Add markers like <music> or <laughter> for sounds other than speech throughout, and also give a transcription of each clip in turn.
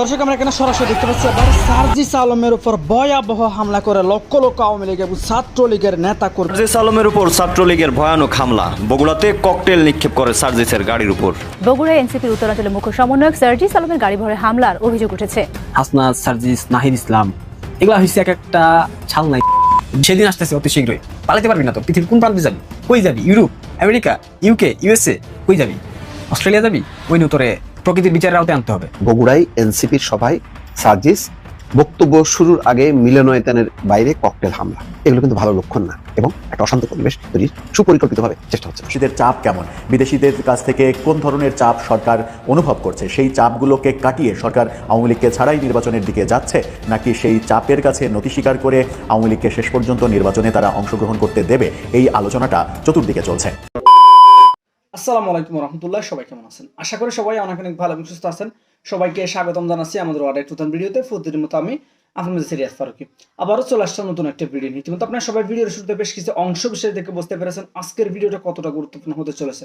দর্শক আমরা এখানে সরাসরি দেখতে পাচ্ছি এবার সার্জিস আলমের উপর ভয়াবহ হামলা করে লক্ষ লক্ষ আওয়ামী লীগ এবং ছাত্রলীগের নেতা কর্মী সার্জিস আলমের উপর ছাত্রলীগের ভয়ানক হামলা। বগুড়াতে ককটেল নিক্ষেপ করে সার্জিসের গাড়ির উপর। বগুড়া এনসিপির উত্তরাঞ্চলের মুখ্য সমন্বয়ক সার্জিস আলমের গাড়ি ভরে হামলার অভিযোগ উঠেছে। হাসনাত সার্জিস নাহিদ ইসলাম এগুলা হয়েছে এক একটা ছাল নাই। সেদিন আসতেছে অতি শীঘ্রই। পালাতে পারবি না তো। পৃথিবীর কোন প্রান্তে যাবি? কই যাবি? ইউরোপ আমেরিকা ইউকে ইউএসএ কই যাবি? অস্ট্রেলিয়া যাবি? ওই তোরে প্রকৃতির বিচারের আওতায় আনতে হবে। বগুড়ায় এনসিপির সভায় সার্জিস বক্তব্য শুরুর আগে মিলনায়তনের বাইরে ককটেল হামলা। এগুলো কিন্তু ভালো লক্ষণ না এবং একটা অশান্ত পরিবেশ তৈরির সুপরিকল্পিতভাবে চেষ্টা হচ্ছে। বিদেশিদের চাপ কেমন? বিদেশিদের কাছ থেকে কোন ধরনের চাপ সরকার অনুভব করছে? সেই চাপগুলোকে কাটিয়ে সরকার আওয়ামী লীগকে ছাড়াই নির্বাচনের দিকে যাচ্ছে? নাকি সেই চাপের কাছে নতি স্বীকার করে আওয়ামী লীগকে শেষ পর্যন্ত নির্বাচনে তারা অংশগ্রহণ করতে দেবে? এই আলোচনাটা চতুর্দিকে চলছে। আসসালামু আলাইকুম রহমতুল্লাহ, সবাই কেমন আছেন? আশা করি সবাই অনেক অনেক ভালো এবং সুস্থ আছেন। সবাইকে স্বাগতম জানাচ্ছি আমাদের ওয়ার্ডের নতুন ভিডিওতে। প্রতিদিনের মতো আমি মধ্যে সিরিয়াস ফারুকি। আবারও চলে আসছে নতুন একটা ভিডিও নিয়ে। ইতিমধ্যে আপনার সবাই ভিডিওর শুরুতে বেশ কিছু অংশ বিশেষ দেখে বুঝতে পেরেছেন আজকের ভিডিওটা কতটা গুরুত্বপূর্ণ হতে চলেছে।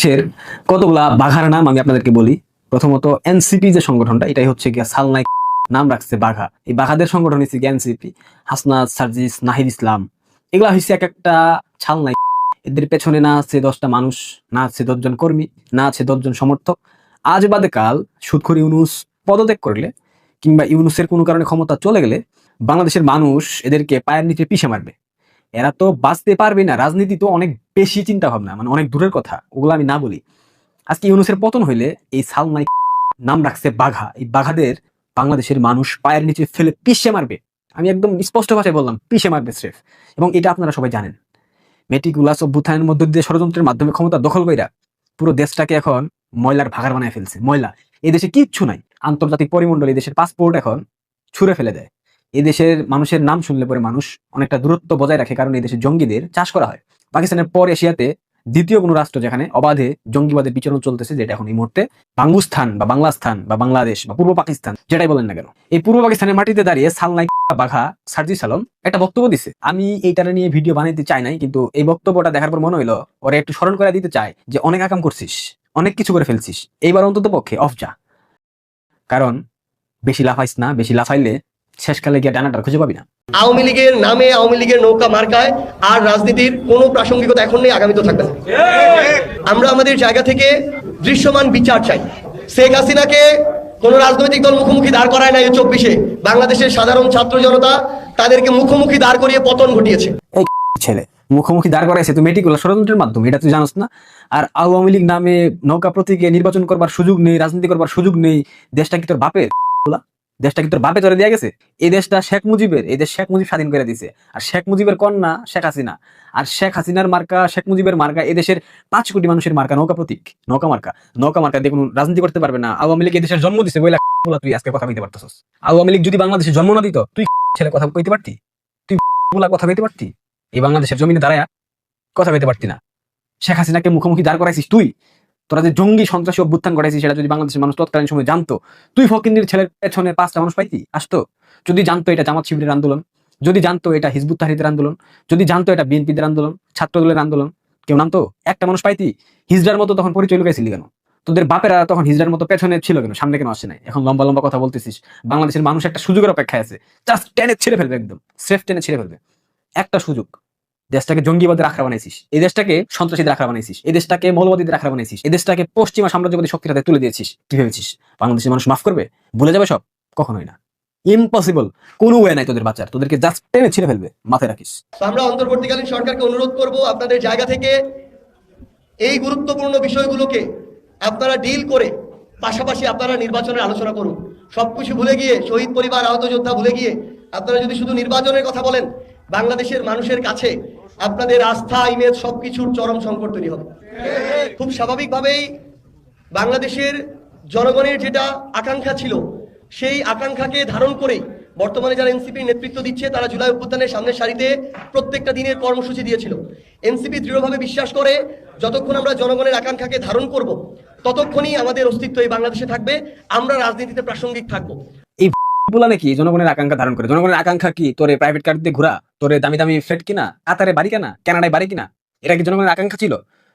দেশের কতগুলা বাঘার নাম আমি আপনাদেরকে বলি। প্রথমত এনসিপি যে সংগঠনটা, এটাই হচ্ছে গিয়া সালনাই নাম রাখছে বাঘা। এই বাঘাদের সংগঠন হচ্ছে গিয়া এনসিপি হাসনাত, সার্জিস, নাহিদ ইসলাম। এগুলা হচ্ছে এক একটা ছাল নাই এদের পেছনে না আছে দশটা মানুষ, না আছে দশজন কর্মী, না আছে দশজন সমর্থক। আজ বাদে কাল সুদখরি ইউনুস পদত্যাগ করলে কিংবা ইউনুসের কোনো কারণে ক্ষমতা চলে গেলে বাংলাদেশের মানুষ এদেরকে পায়ের নিচে পিষে মারবে। এরা তো বাঁচতে পারবে না। রাজনীতি তো অনেক বেশি চিন্তা ভাবনা মানে অনেক দূরের কথা, ওগুলো আমি না বলি। আজকে ইউনুসের পতন হইলে এই সালনাই নাম রাখছে বাঘা। এই বাঘাদের বাংলাদেশের মানুষ পায়ের নিচে ফেলে পিষে মারবে। আমি একদম স্পষ্ট ভাষায় বললাম, পিষে মারবে স্রেফ। এবং এটা আপনারা সবাই জানেন। মেটিকুলাস অভ্যুত্থানের মধ্য দিয়ে ষড়যন্ত্রের মাধ্যমে ক্ষমতা দখল কইরা পুরো দেশটাকে এখন ময়লার ভাগার বানায় ফেলছে। ময়লা এই দেশে কিচ্ছু নাই। আন্তর্জাতিক পরিমণ্ডল এই দেশের পাসপোর্ট এখন ছুঁড়ে ফেলে দেয়। এই দেশের মানুষের নাম শুনলে পরে মানুষ অনেকটা দূরত্ব বজায় রাখে, কারণ এই জঙ্গিদের চাষ করা হয়। পাকিস্তানের পর এশিয়াতে দ্বিতীয় কোনো রাষ্ট্র যেখানে অবাধে জঙ্গিবাদের বিচরণ চলতেছে, যেটা এখন এই মুহূর্তে বাঙ্গুস্থান বা বাংলাস্থান বা বাংলাদেশ বা পূর্ব পাকিস্তান, যেটাই বলেন না কেন। এই পূর্ব পাকিস্তানের মাটিতে দাঁড়িয়ে সালনাই বাঘা সার্জি সালম একটা বক্তব্য দিছে। আমি এইটারে নিয়ে ভিডিও বানাইতে চাই নাই, কিন্তু এই বক্তব্যটা দেখার পর মনে হইল, ওরা একটু স্মরণ করে দিতে চায় যে অনেক আকাম করছিস, অনেক কিছু করে ফেলছিস, এইবার অন্তত পক্ষে অফ যা। কারণ বেশি লাফাইস না, বেশি লাফাইলে শেষকালে গিয়ে ডানাটা খুঁজে পাবি না। আওয়ামী লীগের নামে আওয়ামী লীগের নৌকা মার্কায় আর রাজনীতির কোনো প্রাসঙ্গিকতা এখন নেই আগামীতেও থাকবে না। আমরা আমাদের জায়গা থেকে দৃশ্যমান বিচার চাই। শেখ হাসিনাকে কোন রাজনৈতিক দল মুখোমুখি দাঁড় করায় নাই চব্বিশে। বাংলাদেশের সাধারণ ছাত্র জনতা তাদেরকে মুখোমুখি দাঁড় করিয়ে পতন ঘটিয়েছে। এই <laughs> ছেলে মুখোমুখি দাঁড় করাইছে তুমি মেটিকুলা ষড়যন্ত্রের মাধ্যমে এটা তুই জানোস না? আর আওয়ামী লীগ নামে নৌকা প্রতীকে নির্বাচন করবার সুযোগ নেই রাজনীতি করবার সুযোগ নেই দেশটা কি তোর বাপের? দেশটা কি তোর বাপে তোরে দেয়া গেছে? এই দেশটা শেখ মুজিবের, এই দেশ শেখ মুজিব স্বাধীন করে দিছে। আর শেখ মুজিবের কন্যা শেখ হাসিনা। আর শেখ হাসিনার মার্কা, শেখ মুজিবের মার্কা, এই দেশের পাঁচ কোটি মানুষের মার্কা, নৌকা প্রতীক, নৌকা মার্কা। নৌকা মার্কা দিয়ে কোনো রাজনীতি করতে পারবে না। আওয়ামী লীগ এই দেশের জন্ম দিছে, বইলা তুই আজকে কথা কইতে পারতেছস। আওয়ামী লীগ যদি বাংলাদেশে জন্ম না দিত, তুই ছেলে কথা কইতে পারতি? তুই বলা কথা কইতে পারতি? এই বাংলাদেশের জমিনে দাঁড়ায়া কথা কইতে পারতি না। শেখ হাসিনাকে মুখোমুখি দাঁড় করাইছিস তুই? তোরা যে জঙ্গি সন্ত্রাসী অভ্যুত্থান করাইছিস সেটা যদি বাংলাদেশের মানুষ তৎকালীন সময় জানতো, তুই ফকিন্দির ছেলের পেছনে পাঁচটা মানুষ পাইতি? আসতো। যদি জানতো এটা জামাত শিবিরের আন্দোলন, যদি জানতো এটা হিজবুত তাহিদের আন্দোলন, যদি জানতো এটা বিএনপিদের আন্দোলন ছাত্র দলের আন্দোলন, কেউ নামতো? একটা মানুষ পাইতি? হিজড়ার মতো তখন পরিচয় লুকাইছিলি কেন? তোদের বাপেরা তখন হিজড়ার মতো পেছনে ছিল কেন? সামনে কেন আসে নাই? এখন লম্বা লম্বা কথা বলতেছিস। বাংলাদেশের মানুষ একটা সুযোগের অপেক্ষায় আছে। জাস্ট টেনে ছেড়ে ফেলবে একদম। সেফ টেনে ছেড়ে ফেলবে। একটা সুযোগ। দেশটাকে জঙ্গিবাদের আখড়া বানাইছিস। এই দেশটাকে সন্ত্রাসীদের আখড়া বানাইছিস। এই দেশটাকে মৌলবাদীদের আখড়া বানাইছিস। এই দেশটাকে পশ্চিমা সাম্রাজ্যবাদী শক্তির হাতে তুলে দিয়েছিস। কি ভেবেছিস? বাংলাদেশের মানুষ মাফ করবে? ভুলে যাবে সব? কখনোই না। ইম্পসিবল কোনো ওয়ে নাই তোদের বাচ্চার তোদেরকে জাস্ট টেনে ছিঁড়ে ফেলবে। মাথায় রাখিস। আমরা অন্তর্বর্তীকালীন সরকারকে অনুরোধ করব, আপনাদের জায়গা থেকে এই গুরুত্বপূর্ণ বিষয়গুলোকে আপনারা ডিল করে পাশাপাশি আপনারা নির্বাচনের আলোচনা করুন। সবকিছু ভুলে গিয়ে, শহীদ পরিবার, আহত যোদ্ধা ভুলে গিয়ে, আপনারা যদি শুধু নির্বাচনের কথা বলেন, বাংলাদেশের মানুষের কাছে আপনাদের আস্থা, ইমেজ সবকিছুর চরম সংকট তৈরি হবে। খুব স্বাভাবিকভাবেই বাংলাদেশের জনগণের যেটা আকাঙ্ক্ষা ছিল, সেই আকাঙ্ক্ষাকে ধারণ করেই বর্তমানে যারা এনসিপির নেতৃত্ব দিচ্ছে, তারা জুলাই অভ্যুত্থানের সামনের সারিতে প্রত্যেকটা দিনের কর্মসূচি দিয়েছিল। এনসিপি দৃঢ়ভাবে বিশ্বাস করে, যতক্ষণ আমরা জনগণের আকাঙ্ক্ষাকে ধারণ করব, ততক্ষণই আমাদের অস্তিত্ব এই বাংলাদেশে থাকবে, আমরা রাজনীতিতে প্রাসঙ্গিক থাকব। এই <laughs> বলা নাকি? জনগণের আকাঙ্ক্ষা ধারণ করে। জনগণের আকাঙ্ক্ষা কি? তোরে প্রাইভেট কার দিয়ে ঘোরা? তোরে দামি দামি ফ্ল্যাট কিনা? কাতারে বাড়ি কেনা? কানাডায় বাড়ি কিনা? এটা কি জনগণের আকাঙ্ক্ষা ছিল?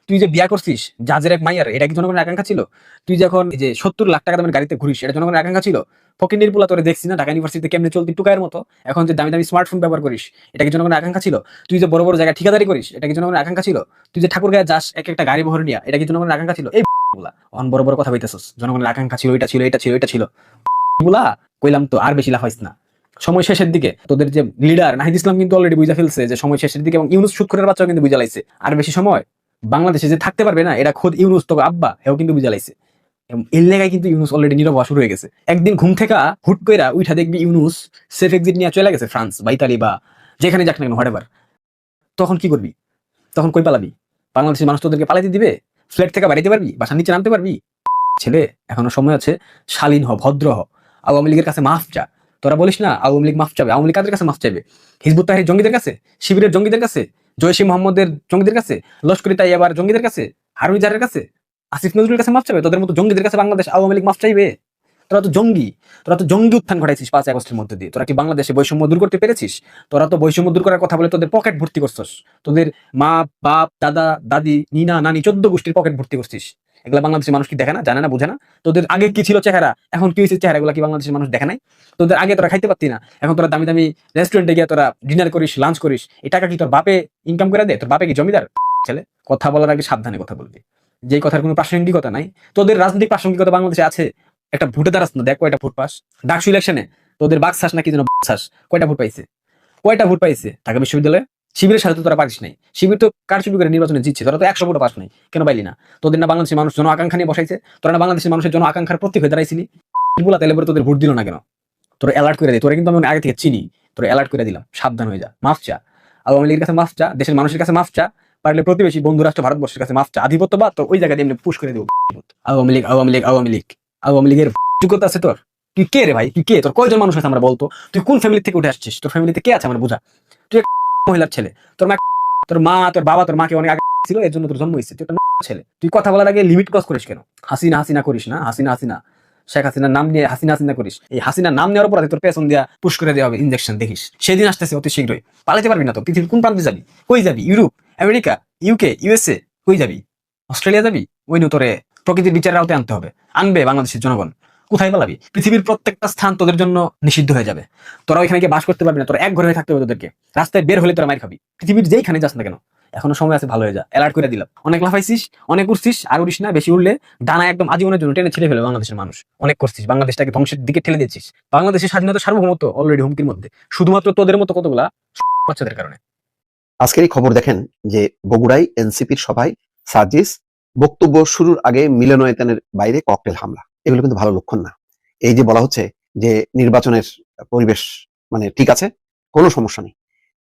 তুই যে বিয়া করছিস, জাজের এক মাইয়ার, এটা কি জনগণের আকাঙ্ক্ষা ছিল? তুই যখন যে সত্তর লাখ টাকা দামের গাড়িতে ঘুরিস, এটা জনগণের আকাঙ্ক্ষা ছিল? ফকির নির্মলা তোরে দেখছি না, ঢাকা ইউনিভার্সিটিতে কেমনে চলতি টুকায়ের মতো? এখন যে দামি দামি স্মার্টফোন ব্যবহার করিস, এটা কি জনগণের আকাঙ্ক্ষা ছিল? তুই যে বড় বড় জায়গায় ঠিকাদারি করিস, এটা কি জনগণের আকাঙ্ক্ষা ছিল? তুই যে ঠাকুর গায়ে যাস, এক একটা গাড়ি বহর নিয়া, এটা কি জনগণের আকাঙ্ক্ষা ছিল? এই গুলা অন বড় বড় কথা বলতেছস, জনগণের আকাঙ্ক্ষা ছিল, এটা ছিল এটা ছিল এটা ছিল। গুলা কইলাম তো, আর বেশি লাফাইস না। সময় শেষের দিকে তোদের যে লিডার নাহিদ ইসলাম কিন্তু অলরেডি বুঝা ফেলছে যে সময় শেষের দিকে এবং ইউনুস সুৎখরের বাচ্চাও কিন্তু বুঝা লাইছে আর বেশি সময় বাংলাদেশে যে থাকতে পারবে না এটা খোদ ইউনুস তো আব্বা হেও কিন্তু বুঝা লাইছে এর লেগায় কিন্তু ইউনুস অলরেডি নীরব শুরু হয়ে গেছে। একদিন ঘুম থেকে হুট কইরা উঠা দেখবি ইউনুস সেফ এক্সিট নিয়ে চলে গেছে ফ্রান্স বা ইতালি বা যেখানে যাক না কেন হোয়াট তখন কি করবি? তখন কই পালাবি? বাংলাদেশের মানুষ তোদেরকে পালাইতে দিবে? ফ্ল্যাট থেকে বাড়িতে পারবি? বাসার নিচে নামতে পারবি? ছেলে, এখনও সময় আছে, শালীন হ, ভদ্র হ। আওয়ামী লীগের কাছে মাফ চা। তোরা বলিস না, আওয়ামী লীগ মাফ চাবে। আওয়ামী লীগ কাদের কাছে মাফ চাইবে? হিজবুত তাহির জঙ্গিদের কাছে? শিবিরের জঙ্গিদের কাছে? জয়সী মোহাম্মদের জঙ্গিদের কাছে? লস্করি তাই জঙ্গিদের কাছে? হারুন জারের কাছে? আসিফ নজরুলের কাছে মাফ চাবে তোদের মতো জঙ্গিদের কাছে বাংলাদেশ আওয়ামী লীগ মাফ চাইবে? তোরা তো জঙ্গি। তোরা তো জঙ্গি উত্থান ঘটাইছিস পাঁচ আগস্টের মধ্যে দিয়ে। তোরা কি বাংলাদেশে বৈষম্য দূর করতে পেরেছিস? তোরা তো বৈষম্য দূর করার কথা বলে তোদের পকেট ভর্তি করছিস। তোদের মা, বাপ, দাদা, দাদি, নিনা, নানি চোদ্দ গোষ্ঠীর পকেট ভর্তি করছিস। এগুলা বাংলাদেশের মানুষ কি দেখে না, জানে না, বুঝে না? তোদের আগে কি ছিল চেহারা? এখন কি হয়েছে চেহারা এগুলা কি বাংলাদেশের মানুষ দেখে নাই? তোদের আগে তোরা খাইতে পারতি না। এখন তোরা দামি দামি রেস্টুরেন্টে গিয়ে তোরা ডিনার করিস লাঞ্চ করিস। এই টাকা কি তোর বাপে ইনকাম করে দেয়? তোর বাপে কি জমিদার? ছেলে, কথা বলার আগে সাবধানে কথা বলবি। যে কথার কোনো প্রাসঙ্গিকতা নাই। তোদের রাজনৈতিক প্রাসঙ্গিকতা বাংলাদেশে আছে। একটা ভোটে দাঁড়াস না, দেখ কয়টা ভোট পাস। ডাকসু ইলেকশনে তোদের বাকশাস না কি যেন বাকশাস কয়টা ভোট পাইছে? কয়টা ভোট পাইছে? ঢাকা বিশ্ববিদ্যালয়ে? শিবিরের সাথে তো তোরা পারিস নাই। শিবির তো কারচুপি করে নির্বাচনে জিতছে? তোরা তো একশো ভোট পাস নাই। কেন পাইলি না? তোদের না বাংলাদেশের মানুষ জন আকাঙ্ক্ষা নিয়ে বসাইছে। তোরা না বাংলাদেশের মানুষের জন আকাঙ্ক্ষার প্রতীক হয়ে দাঁড়াইছিলি। বলা তাহলে তোদের ভোট দিল না কেন? তোরা অ্যালার্ট করে দে। তোরা কিন্তু আমি আগে থেকে চিনি। তোরা অ্যালার্ট করে দিলাম। সাবধান হয়ে যা। মাফ চা। আওয়ামী লীগের কাছে মাফ চা। দেশের মানুষের কাছে মাফ চা। পারলে প্রতিবেশী বন্ধু রাষ্ট্র ভারতবর্ষের কাছে মাফ চা। আধিপত্যবাদ তো ওই জায়গায় এমনি পুশ করে দেবো। আওয়ামী লীগ আওয়ামী লীগ আওয়ামী লীগ। আওয়ামী লীগের যোগ্যতা আছে তোর। তুই কে রে ভাই? তুই কে? তোর কয়জন মানুষ আছে আমরা বলতো? তুই কোন ফ্যামিলি থেকে উঠে আসছিস? তোর ফ্যামিলিতে কে আছে আমার বোঝা? তুই মহিলার ছেলে। তোর মা তোর মা, তোর বাবা, তোর মাকে অনেক আগে ছিল, এর জন্য তোর জন্ম হয়েছে। তুই ছেলে। তুই কথা বলার আগে লিমিট ক্রস করিস কেন? হাসিনা হাসিনা করিস না, হাসিনা হাসিনা। শেখ হাসিনার নাম নিয়ে হাসিনা হাসিনা করিস। এই হাসিনার নাম নেওয়ার পর তোর পেছন দিয়া পুশ করে দেওয়া হবে ইনজেকশন দেখিস। সেদিন আসতেছে অতি শীঘ্রই। পালাতে পারবি না তো, পৃথিবীর কোন প্রান্তে যাবি? কই যাবি? ইউরোপ, আমেরিকা ইউকে ইউএসএ কই যাবি? অস্ট্রেলিয়া যাবি? ওই নিয়ে তোরে প্রকৃতির বিচারের আওতায় আনতে হবে। আনবে বাংলাদেশের জনগণ। কোথায় পালাবি পৃথিবীর প্রত্যেকটা স্থান তোদের জন্য নিষিদ্ধ হয়ে যাবে। তোরা ওইখানে গিয়ে বাস করতে পারবি না, তোরা এক ঘরে থাকতে হবে তোদেরকে। রাস্তায় বের হলে তোরা মার খাবি। পৃথিবীর যেইখানে যাস না কেন, এখনও সময় আছে, ভালো হয়ে যা। অ্যালার্ট করে দিলাম। অনেক লাফাইছিস, অনেক উঠছিস আর উড়িস না, বেশি উঠলে ডানা একদম আজীবনের জন্য টেনে ছেড়ে ফেলে বাংলাদেশের মানুষ। অনেক করছিস, বাংলাদেশটাকে ধ্বংসের দিকে ঠেলে দিচ্ছিস বাংলাদেশের স্বাধীনতা সার্বভৌমত্ব অলরেডি হুমকির মধ্যে। শুধুমাত্র তোদের মতো কতগুলা বাচ্চাদের কারণে। আজকের এই খবর দেখেন যে বগুড়ায় এনসিপির সভায় সার্জিস বক্তব্য শুরুর আগে মিলনায়তনের বাইরে ককটেল হামলা। এগুলো কিন্তু ভালো লক্ষণ না। এই যে বলা হচ্ছে যে নির্বাচনের পরিবেশ মানে ঠিক আছে, কোনো সমস্যা নেই।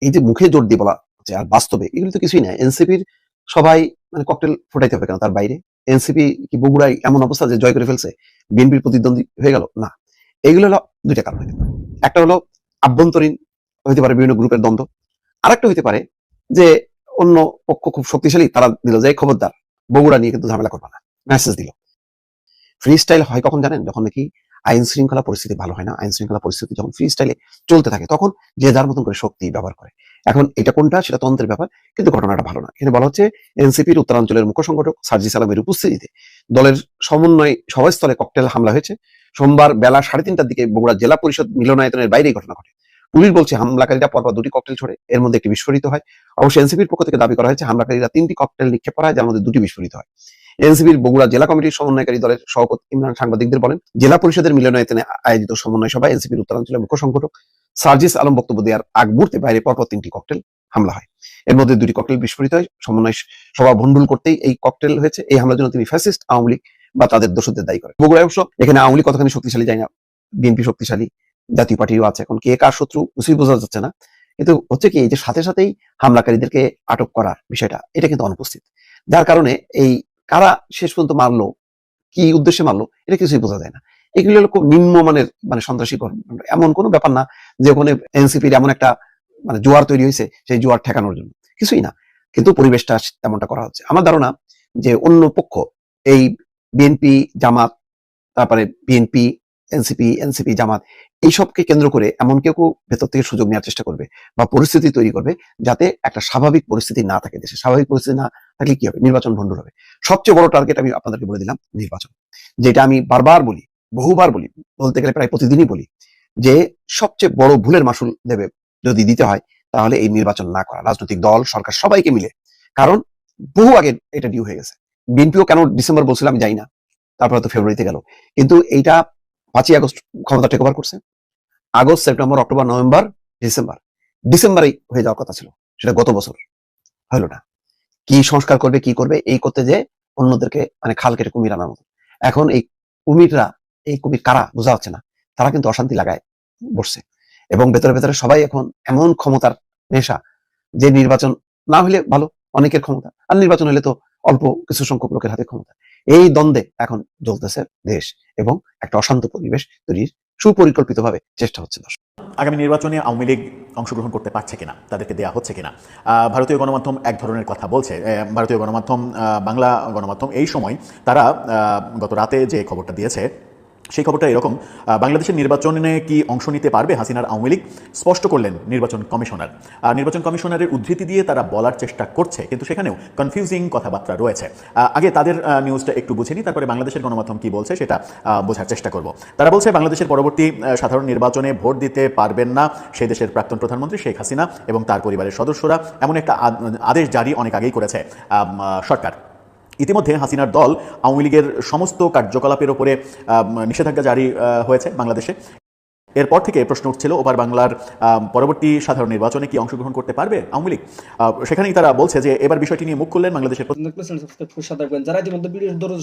এই যে মুখে জোর দিয়ে বলা হচ্ছে, আর বাস্তবে এগুলো তো কিছুই না এনসিপির সবাই মানে ককটেল ফোটাইতে হবে কেন তার বাইরে? এনসিপি কি বগুড়ায় এমন অবস্থা যে জয় করে ফেলছে? বিএনপির প্রতিদ্বন্দ্বী হয়ে গেল? না। এগুলো হলো দুইটা কারণ হতে পারে। একটা হলো আভ্যন্তরীণ হইতে পারে বিভিন্ন গ্রুপের দ্বন্দ্ব। আরেকটা হইতে পারে যে অন্য পক্ষ খুব শক্তিশালী, তারা দিল যে খবরদার, বগুড়া নিয়ে কিন্তু ঝামেলা করবে না। মেসেজ দিল। ফ্রি স্টাইল হয় কখন জানেন? যখন নাকি আইন শৃঙ্খলা পরিস্থিতি ভালো হয় না, আইন শৃঙ্খলা পরিস্থিতি যখন ফ্রি স্টাইলে চলতে থাকে, তখন যে যার মতন করে শক্তি ব্যবহার করে। এখন এটা কোনটা? সেটা তন্ত্রের ব্যাপার, কিন্তু ঘটনাটা ভালো না। এখানে বলা হচ্ছে এনসিপির উত্তরাঞ্চলের মুখ্য সংগঠক সার্জিস আলমের উপস্থিতিতে দলের সমন্বয় সভাস্থলে ককটেল হামলা হয়েছে। সোমবার বেলা সাড়ে তিনটার দিকে বগুড়া জেলা পরিষদ মিলনায়তনের বাইরে ঘটনা ঘটে। পুলিশ বলছে, হামলাকারীরা পরপর দুটি ককটেল ছোড়ে। এর মধ্যে একটি বিস্ফোরিত হয়। অবশ্য এনসিপির পক্ষ থেকে দাবি করা হয়েছে, হামলাকারীরা তিনটি ককটেল নিক্ষেপ করা হয়, যার মধ্যে দুটি বিস্ফোরিত হয়। এনসিপির বগুড়া জেলা কমিটির সমন্বয়কারী দলের সভাপতি ইমরান সাংবাদিকদের বলেন, জেলা পরিষদের মিলনায়তনে আয়োজিত সমন্বয় সভায় এনসিপির উত্তরাঞ্চলের মুখ্য সংগঠক সার্জিস আলম বক্তব্য দেওয়ার আগ মুহূর্তে বাইরে পরপর তিনটি ককটেল হামলা হয়। এর মধ্যে দুটি ককটেল বিস্ফোরিত হয়। সমন্বয় সভা ভণ্ডুল করতেই এই ককটেল হয়েছে। এই হামলার জন্য তিনি ফ্যাসিস্ট, আওয়ামী লীগ বা তাদের দোষদের দায়ী করে বগুড়ায় অবশ্য এখানে আওয়ামী লীগ কতখানি শক্তিশালী যায় না। বিএনপি শক্তিশালী, জাতীয় পার্টিও আছে। এখন কে কার শত্রু কিছুই বোঝা যাচ্ছে না। কিন্তু হচ্ছে কি, এই যে সাথে সাথেই হামলাকারীদেরকে আটক করার বিষয়টা, এটা কিন্তু অনুপস্থিত। যার কারণে এই কারা শেষ পর্যন্ত মারলো? কি উদ্দেশ্যে মারলো? এটা কিছুই বোঝা যায় না। এগুলো হলো খুব নিম্নমানের মানে সন্ত্রাসী এমন কোনো ব্যাপার না যে ওখানে এনসিপির এমন একটা মানে জোয়ার তৈরি হয়েছে সেই জোয়ার ঠেকানোর জন্য। কিছুই না। কিন্তু পরিবেশটা তেমনটা করা হচ্ছে। আমার ধারণা যে অন্য পক্ষ, এই বিএনপি, জামাত, তারপরে বিএনপি এনসিপি এনসিপি জামাত, এইসবকে কেন্দ্র করে এমন কেউ কেউ ভেতর থেকে সুযোগ নেওয়ার চেষ্টা করবে বা পরিস্থিতি তৈরি করবে যাতে একটা স্বাভাবিক পরিস্থিতি না থাকে দেশে। স্বাভাবিক পরিস্থিতি না থাকলে কি হবে? নির্বাচন ভণ্ডুর হবে। সবচেয়ে বড় টার্গেট আমি আপনাদেরকে বলে দিলাম, নির্বাচন। যেটা আমি বারবার বলি, বহুবার বলি, বলতে গেলে প্রায় প্রতিদিনই বলি যে সবচেয়ে বড় ভুলের মাসুল দেবে যদি দিতে হয়, তাহলে এই নির্বাচন না করা। রাজনৈতিক দল, সরকার, সবাইকে মিলে। কারণ বহু আগে এটা ডিউ হয়ে গেছে। বিএনপিও কেন ডিসেম্বর বলছিলাম যাই না, তারপরে তো ফেব্রুয়ারিতে গেল। কিন্তু এইটা পাঁচই আগস্ট ক্ষমতা টেক ওভার করছে। August, September, October, November, December. ডিসেম্বরেই হয়ে যাওয়ার কথা ছিল। সেটা গত বছর হলো না। কি সংস্কার করবে, কি করবে, এই করতে যে অন্যদেরকে মানে খাল কেটে কুমির আনার মতো। এখন এই কুমিররা, এই কুমির কারা বোঝা যাচ্ছে না। তারা কিন্তু অশান্তি লাগায় বসছে। এবং ভেতরে ভেতরে সবাই এখন এমন ক্ষমতার নেশা যে নির্বাচন না হলে ভালো, অনেকের ক্ষমতা। আর নির্বাচন হলে তো অল্প কিছু সংখ্যক লোকের হাতে ক্ষমতা। এই দ্বন্দ্বে এখন জ্বলতেছে দেশ এবং একটা অশান্ত পরিবেশ তৈরির সুপরিকল্পিতভাবে চেষ্টা হচ্ছে দর্শক। আগামী নির্বাচনে আওয়ামী লীগ অংশগ্রহণ করতে পারছে কিনা, তাদেরকে দেয়া হচ্ছে কিনা? ভারতীয় গণমাধ্যম এক ধরনের কথা বলছে। ভারতীয় গণমাধ্যম বাংলা গণমাধ্যম এই সময় তারা গত রাতে যে খবরটা দিয়েছে সেই খবরটা এরকম বাংলাদেশের নির্বাচনে কি অংশ নিতে পারবে হাসিনার আওয়ামী লীগ? স্পষ্ট করলেন নির্বাচন কমিশনার। আর নির্বাচন কমিশনারের উদ্ধৃতি দিয়ে তারা বলার চেষ্টা করছে, কিন্তু সেখানেও কনফিউজিং কথাবার্তা রয়েছে। আগে তাদের নিউজটা একটু বুঝে নিই, তারপরে বাংলাদেশের গণমাধ্যম কি বলছে সেটা বোঝার চেষ্টা করব। তারা বলছে, বাংলাদেশের পরবর্তী সাধারণ নির্বাচনে ভোট দিতে পারবেন না সেই দেশের প্রাক্তন প্রধানমন্ত্রী শেখ হাসিনা এবং তার পরিবারের সদস্যরা, এমন একটা আদ- আদেশ জারি অনেক আগেই করেছে সরকার। ইতিমধ্যে হাসিনার দল আওয়ামী লীগের সমস্ত কার্যকলাপের ওপরে নিষেধাজ্ঞা জারি হয়েছে বাংলাদেশে। এরপর থেকে প্রশ্ন উঠছিল ওপার বাংলার পরবর্তী সাধারণ নির্বাচনে কি অংশগ্রহণ করতে পারবে আওয়ামী লীগ? সেখানেই তারা বলছে যে, এবার বিষয়টি নিয়ে মুখ খুললেন বাংলাদেশের যারা ইতিমধ্যে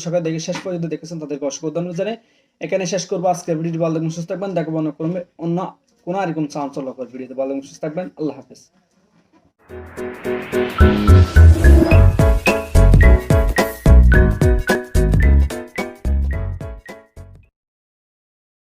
সকালে দেখে শেষ পর্যন্ত দেখেছেন, তাদেরকে অসংখ্য ধন্যবাদ জানাই। এখানে শেষ করব আজকের ভিডিওটি। ভালো থাকবেন, সুস্থ থাকবেন। দেখাবো অন্য কোনো আর কোন চাঞ্চল্যকর ভিডিওতে। ভালো সুস্থ থাকবেন। আল্লাহ হাফেজ।